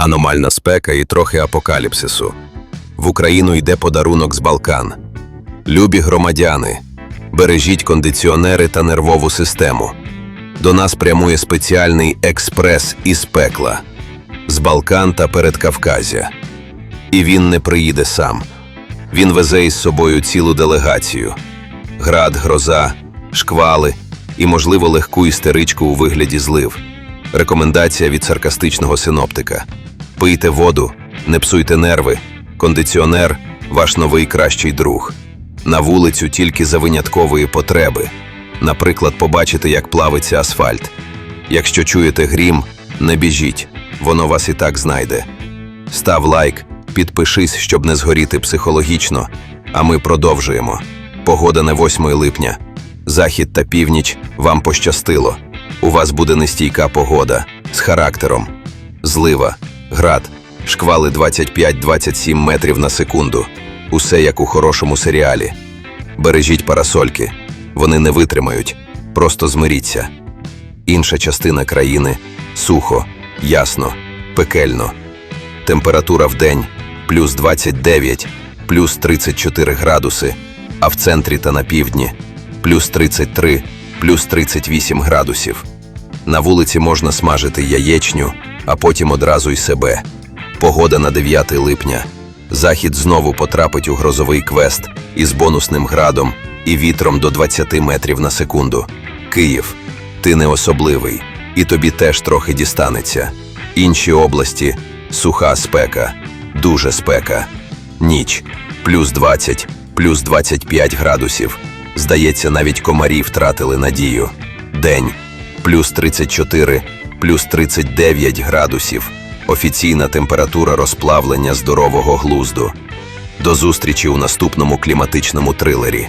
аномальна спека і трохи апокаліпсису. В Україну йде подарунок з Балкан. Любі громадяни, бережіть кондиціонери та нервову систему. До нас прямує спеціальний експрес із пекла з Балкан та Передкавказя. І він не приїде сам. Він везе із собою цілу делегацію: град, гроза, шквали і, можливо, легку істеричку у вигляді злив. Рекомендація від саркастичного синоптика: пийте воду, не псуйте нерви, кондиціонер ваш новий кращий друг. На вулицю тільки за виняткової потреби. Наприклад, побачити, як плавиться асфальт. Якщо чуєте грім, не біжіть, воно вас і так знайде. Став лайк, підпишись, щоб не згоріти психологічно. А ми продовжуємо. Погода на 8 липня. Захід та північ вам пощастило. У вас буде нестійка погода з характером. Злива, град, шквали 25-27 метрів на секунду. Усе як у хорошому серіалі. Бережіть парасольки, вони не витримають, просто змиріться. Інша частина країни сухо, ясно, пекельно. Температура в день плюс 29, плюс 34 градуси, а в центрі та на півдні плюс 33, плюс 38 градусів. На вулиці можна смажити яєчню, а потім одразу й себе. Погода на 9 липня. Захід знову потрапить у грозовий квест із бонусним градом і вітром до 20 метрів на секунду. Київ, ти не особливий, і тобі теж трохи дістанеться. Інші області суха спека, дуже спека. Ніч плюс 20, плюс 25 градусів. Здається, навіть комарі втратили надію. День плюс 34, плюс 39 градусів. Офіційна температура розплавлення здорового глузду. До зустрічі у наступному кліматичному трилері.